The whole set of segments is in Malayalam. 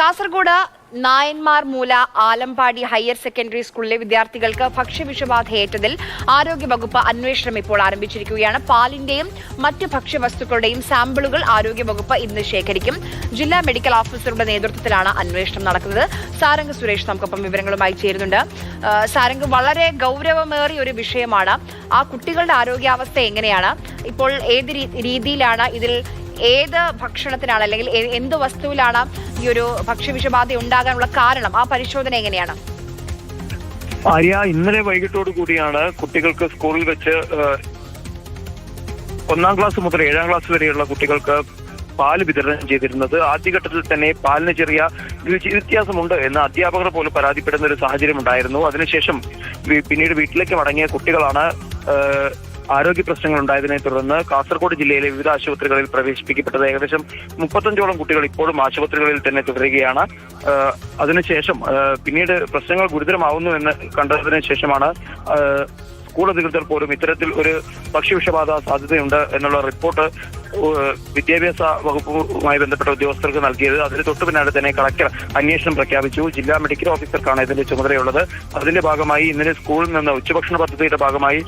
കാസർഗോഡ് നായന്മാർ മൂല ആലമ്പാടി ഹയർ സെക്കൻഡറി സ്കൂളിലെ വിദ്യാർത്ഥികൾക്ക് ഭക്ഷ്യവിഷബാധയേറ്റതിൽ ആരോഗ്യവകുപ്പ് അന്വേഷണം ഇപ്പോൾ ആരംഭിച്ചിരിക്കുകയാണ്. പാലിന്റെയും മറ്റ് ഭക്ഷ്യവസ്തുക്കളുടെയും സാമ്പിളുകൾ ആരോഗ്യവകുപ്പ് ഇന്ന് ശേഖരിക്കും. ജില്ലാ മെഡിക്കൽ ഓഫീസറുടെ നേതൃത്വത്തിലാണ് അന്വേഷണം നടക്കുന്നത്. സാരംഗ് സുരേഷ് നമുക്കൊപ്പം വിവരങ്ങളുമായി ചേരുന്നുണ്ട്. സാരംഗ് വളരെ ഗൗരവമേറിയ ഒരു വിഷയമാണ്. ആ കുട്ടികളുടെ ആരോഗ്യാവസ്ഥ എങ്ങനെയാണ്? ഇപ്പോൾ ഏത് രീതിയിലാണ് ഇതിൽ ഏത് ഭക്ഷണത്തിനാണ് അല്ലെങ്കിൽ എന്ത് വസ്തുവിലാണ് ഈ ഒരു ഭക്ഷ്യവിഷബാധ ഉണ്ടാകാനുള്ള കാരണം? ആ പരിശോധന എങ്ങനെയാണ്? ആര്യ ഇന്നലെ വൈകിട്ടോടു കൂടിയാണ് കുട്ടികൾക്ക് സ്കൂളിൽ വെച്ച് ഒന്നാം ക്ലാസ് മുതൽ ഏഴാം ക്ലാസ് വരെയുള്ള കുട്ടികൾക്ക് പാൽ വിതരണം ചെയ്തിരുന്നത്. ആദ്യഘട്ടത്തിൽ തന്നെ പാലിന് ചെറിയ രുചി വ്യത്യാസമുണ്ട് എന്ന് അധ്യാപകർ പോലും പരാതിപ്പെടുന്ന ഒരു സാഹചര്യം ഉണ്ടായിരുന്നു. അതിനുശേഷം പിന്നീട് വീട്ടിലേക്ക് മടങ്ങിയ കുട്ടികളാണ് ആരോഗ്യ പ്രശ്നങ്ങൾ ഉണ്ടായതിനെ തുടർന്ന് കാസർഗോഡ് ജില്ലയിലെ വിവിധ ആശുപത്രികളിൽ പ്രവേശിപ്പിക്കപ്പെട്ടത് ഏകദേശം മുപ്പത്തഞ്ചോളം കുട്ടികൾ ഇപ്പോഴും ആശുപത്രികളിൽ തന്നെ തുടരുകയാണ്. അതിനുശേഷം പിന്നീട് പ്രശ്നങ്ങൾ ഗുരുതരമാവുന്നു എന്ന് കണ്ടതിന് ശേഷമാണ് സ്കൂൾ അധികൃതർ പോലും ഇത്തരത്തിൽ ഒരു ഭക്ഷ്യവിഷബാധ സാധ്യതയുണ്ട് എന്നുള്ള റിപ്പോർട്ട് വിദ്യാഭ്യാസ വകുപ്പുമായി ബന്ധപ്പെട്ട ഉദ്യോഗസ്ഥർക്ക് നൽകിയത്. അതിന് തൊട്ടു പിന്നാലെ തന്നെ കളക്ടർ അന്വേഷണം പ്രഖ്യാപിച്ചു. ജില്ലാ മെഡിക്കൽ ഓഫീസർക്കാണ് ഇതിന്റെ ചുമതലയുള്ളത്. അതിന്റെ ഭാഗമായി ഇന്നലെ സ്കൂളിൽ നിന്ന് ഉച്ചഭക്ഷണ പദ്ധതിയുടെ ഭാഗമായി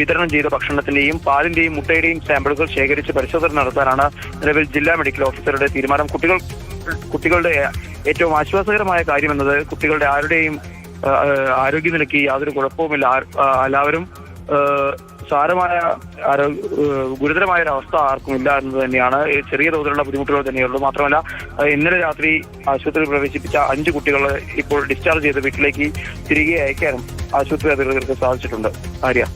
വിതരണം ചെയ്ത ഭക്ഷണത്തിന്റെയും പാലിന്റെയും മുട്ടയുടെയും സാമ്പിളുകൾ ശേഖരിച്ച് പരിശോധന നടത്താനാണ് നിലവിൽ ജില്ലാ മെഡിക്കൽ ഓഫീസറുടെ തീരുമാനം. കുട്ടികൾ കുട്ടികളുടെ ഏറ്റവും ആശ്വാസകരമായ കാര്യം എന്നത് കുട്ടികളുടെ ആരുടെയും ആരോഗ്യനിലയ്ക്ക് യാതൊരു കുഴപ്പവുമില്ല. എല്ലാവരും സാരമായ ഗുരുതരമായ ഒരു അവസ്ഥ ആർക്കും ഇല്ല എന്ന് തന്നെയാണ്. ചെറിയ തോതിലുള്ള ബുദ്ധിമുട്ടുകൾ തന്നെയുള്ളൂ. മാത്രമല്ല ഇന്നലെ രാത്രി ആശുപത്രിയിൽ പ്രവേശിപ്പിച്ച അഞ്ച് കുട്ടികളെ ഇപ്പോൾ ഡിസ്ചാർജ് ചെയ്ത് വീട്ടിലേക്ക് തിരികെ അയക്കാനും ആശുപത്രി അധികൃതർക്ക് സാധിച്ചിട്ടുണ്ട്. ആര്യ?